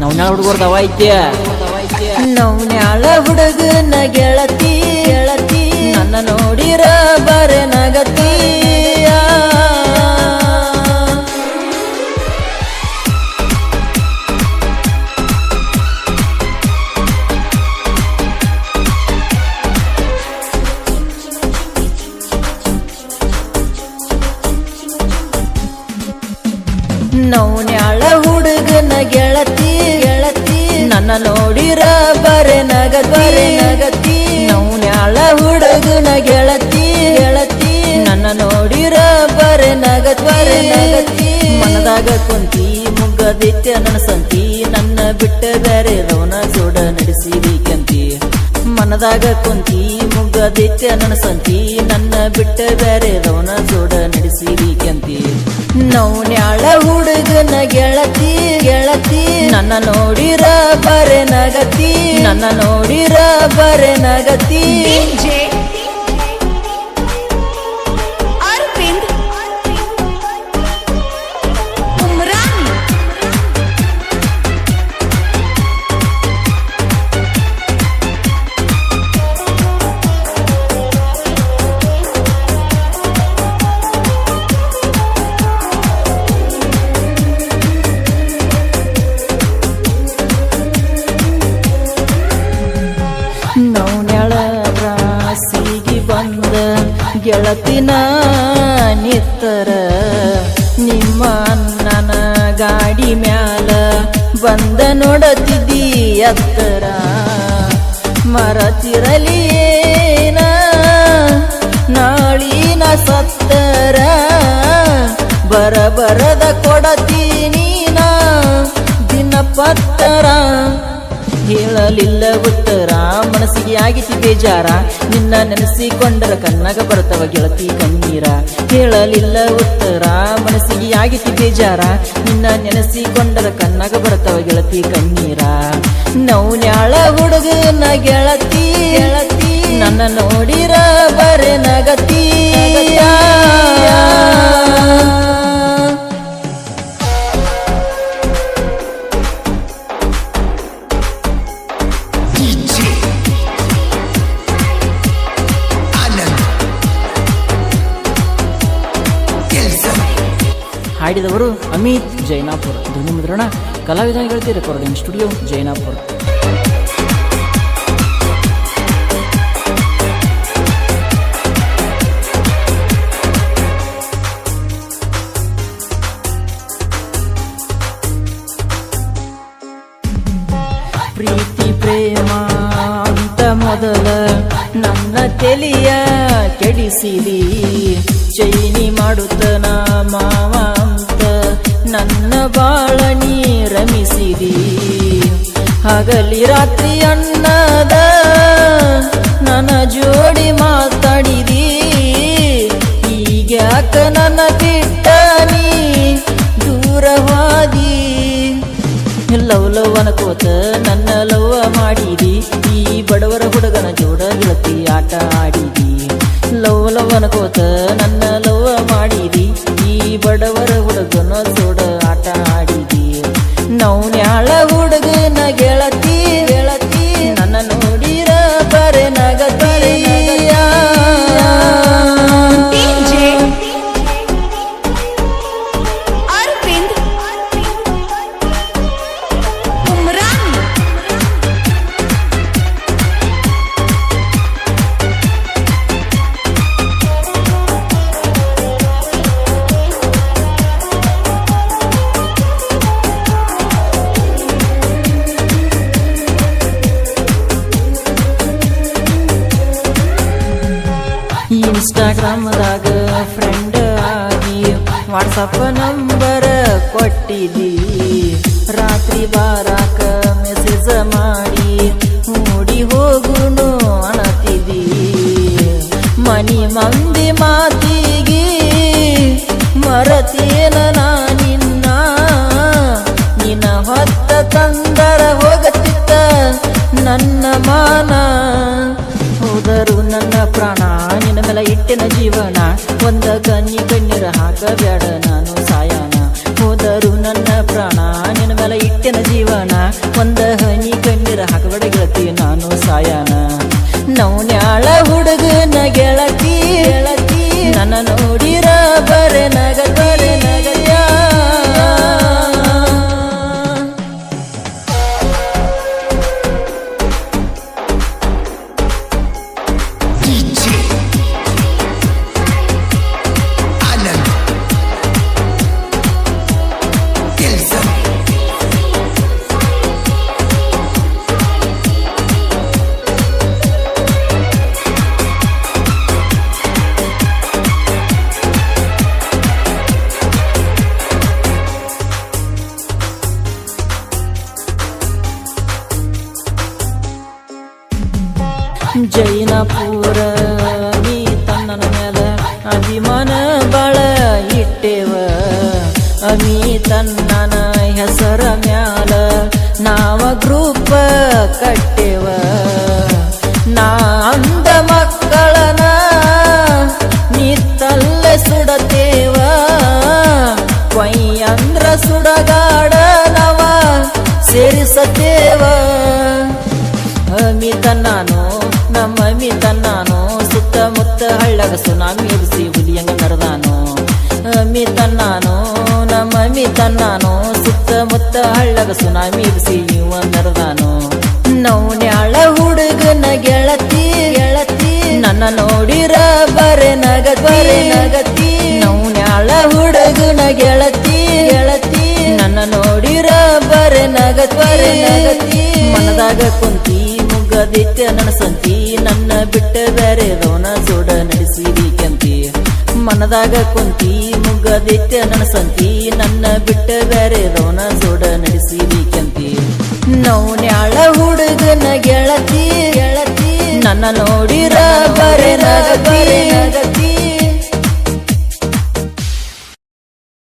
ನವ್ನ್ಯಾಳ ಹುಡುಗರ್ದವ ಐತೆ ನವ್ನ್ಯಾಳ ಹುಡುಗನ ಗೆಳತಿ ಗೆಳತಿ ನನ್ನ ನೋಡಿರ ಬರೆ ನಗತಿಯ ನವ್ನ್ಯಾಳ ನೋಡಿರ ಬರೆ ನಗತಿ ಬರೆ ನಗತಿ ನೌನ್ಯಾಳ ಹುಡುಗನ ಗೆಳತಿ. ಗೆಳತಿ. ನನ್ನ ನೋಡಿರ ಬರೆ ನಗತಿ ಬರೆ ನಗತಿ ಮನದಾಗ ಕುಂತಿ ಮುಗ್ಗದಿತ್ಯ ನನ್ನ ಸಂತಿ ನನ್ನ ಬಿಟ್ಟ ಬೇರೆ ರೋನ ಜೋಡ ನಡೆಸಿಬೇಕಂತಿ. ಮನದಾಗ ಕುಂತಿ ಮುಗ್ಗದಿತ್ಯ ನನ್ನ ಸಂತಿ ನನ್ನ ಬಿಟ್ಟ ಬೇರೆ ರೋನ ಜೋಡ ನಡೆಸಿಬೇಕಂತಿ. ನವ್ನ್ಯಾಳ ಹುಡುಗನ ಗೆಳತಿ ಗೆಳತಿ. ನನ್ನ ನೋಡಿರ ಬರೆ ನಗತಿ. ನನ್ನ ನೋಡಿರ ಬರೆ ನಗತಿ. ಗೆಳತಿನ ನಿತ್ತರ, ನಿಮ್ಮ ಗಾಡಿ ಮ್ಯಾಲ ಬಂದ ನೋಡತಿದ್ದಿ ಎತ್ತರ. ಮರತಿರಲಿ ನಾಳಿನ ಸತ್ತರ. ಬರ ಬರದ ಕೊಡತೀನಿ ನಾ. ದಿನಪತ್ತರ. ಹೇಳಲಿಲ್ಲ ಉತ್ತರ, ಮನಸ್ಸಿಗೆ ಆಗಿತಿ ಬೇಜಾರ. ನಿನ್ನ ನೆನೆಸಿಕೊಂಡರ ಕಣ್ಣಾಗ ಬರ್ತವ ಗೆಳತಿ ಕಣ್ಣೀರ. ಕೇಳಲಿಲ್ಲ ಉತ್ತರ, ಮನಸ್ಸಿಗೆ ಆಗಿತಿ ಬೇಜಾರ. ನಿನ್ನ ನೆನೆಸಿಕೊಂಡರ ಕಣ್ಣಾಗ ಬರ್ತವ ಗೆಳತಿ ಕಣ್ಣೀರ. ನೌನ್ಯಾಳ ಹುಡುಗನ ಗೆಳತಿ ಗೆಳತಿ, ನನ್ನ ನೋಡಿರ ಬರೆ ನಗತಿ. ಹಾಡಿದವರು ಅಮಿತ್ ಜೈನಾಪುರ್. ಧ್ವನಿ ಮುದ್ರಣ ಕಲಾವಿದ ಗೆಳತಿ ರೆಕಾರ್ಡಿಂಗ್ ಸ್ಟುಡಿಯೋ ಜೈನಾಪುರ್. ಪ್ರೀತಿ, ಪ್ರೇಮ ಅಂತ ಮೊದಲ ನನ್ನ ತೆಲಿಯ ಕೆಡಿಸಿದಿ. ಚೈನಿ ಮಾಡುತ್ತನ ಮಾವ ಅಂತ ನೀ ರಮಿಸಿದಿ. ಹಗಲಿ ರಾತ್ರಿ ಅನ್ನದ ನನ್ನ ಜೋಡಿ ಮಾತಾಡಿದಿ. ಈಗ್ಯಾಕ ನನ್ನ ಬಿಟ್ಟ ನೀ ದೂರವಾದಿ. ಲವ್ ಲವ್ ಅನ್ಕೋತ ನನ್ನ ಲವ್ ಮಾಡಿದಿ. ಈ ಬಡವರ ಹುಡುಗನ ಜೋಡ ಗೆಳತಿ ಆಟ ಆಡಿದಿ. ಲವ್ ಲವ್ ಅನ್ಕೋತ ನನ್ನ ಲವ್ವ ಮಾಡಿದಿ. ಈ ಬಡವರ ಇನ್ಸ್ಟಾಗ್ರಾಮ್ದಾಗ ಫ್ರೆಂಡ್ ಆಗಿ ವಾಟ್ಸಪ್ ನಂಬರ್ ಕೊಟ್ಟಿದ್ದಿ ರಾತ್ರಿ ಬಾರಾಕ ಮೆಸೇಜ್ ಮಾಡಿ ಮೂಡಿ ಹೋಗುನು ಅಣತಿದ್ದಿ ಮನಿ ಮಂದಿ ಮಾತಿಗೆ ಮರತೇನ ನಾ ನಿನ್ನ. ನಿನ್ನ ಹೊತ್ತ ತಂದರ ಹೋಗತ್ತಿತ್ತ ನನ್ನ ಮಾನ. ಹೋದರು ನನ್ನ ಪ್ರಾಣ. ನಿನ್ನ ಮೇಲೆ ಇಟ್ಟಿನ ಜೀವನ. ಒಂದ ಕನ್ನಿ ಕಣ್ಣೀರ ಹಾಕಬೇಡ ಜೈನಪುರ ನೀ ತನ್ನನ ಮ್ಯಾಲ ಅಭಿಮಾನ ಬಾಳ ಇಟ್ಟೇವ. ಅಮಿ ತನ್ನನ ಹೆಸರ ಮ್ಯಾಲ ನಾವ ಗ್ರೂಪ ಕಟ್ಟೇವ. ನಾ ಅಂದ ಮಕ್ಕಳನ ತಲ್ಲೆ ಸುಡತೇವ. ಕೊಯ್ ಅಂದ್ರ ಸುಡಗಾಡ ನವ ಸೇರಿಸತೇವ. ಅಮಿತ ನಾನು ನಮ್ಮ ಅಮಿತ ನಾನು ಸುತ್ತಮುತ್ತ ಹಳ್ಳಗ ಸುನಾಮಿ ಎಬ್ಸಿ ಹುಲಿಯಂಗ ನರದಾನು ಅಮಿತ ನಾನು ನಮ್ಮ ಅಮಿತ ನಾನು ಸುತ್ತಮುತ್ತ ಹಳ್ಳಗ ಸುನಾಮಿ ಎಬ್ಸಿ ಇವ ನರದಾನು ನೌನ್ಯಾಳ ಹುಡುಗನ ಗೆಳತಿ ಗೆಳತಿ ನನ್ನ ನೋಡಿರ ಬರೆ ನಗತಿ. ಬರೆ ನಗತಿ. ನೌನ್ಯಾಳ ಹುಡುಗನ ಗೆಳತಿ ಗೆಳತಿ ನನ್ನ ನೋಡಿರ ಬರೆ ನಗತಿ. ಬರೆ ನಗತಿ. ಮನದಾಗ ಕುಂತಿ ಮುಗದಿತ್ತ ನನ್ನ ಸಂತಿ ನನ್ನ ಬಿಟ್ಟ ಬೇರೆ ರೋನ ಜೋಡ ನಡೆಸಿರಿ ಕೆಂತಿ ಮನದಾಗ ಕುಂತಿ ನನ್ನ ಸಂತಿ ನನ್ನ ಬಿಟ್ಟ ಬೇರೆ ರೋನ ಜೋಡ ನಡೆಸಿರಿ ಕೆಂತಿ ನೌನ್ಯಾಳ ಹುಡುಗನ ಗೆಳತಿ ಗೆಳತಿ. ನನ್ನ ನೋಡಿರ ಬರೆ ನಗತಿ.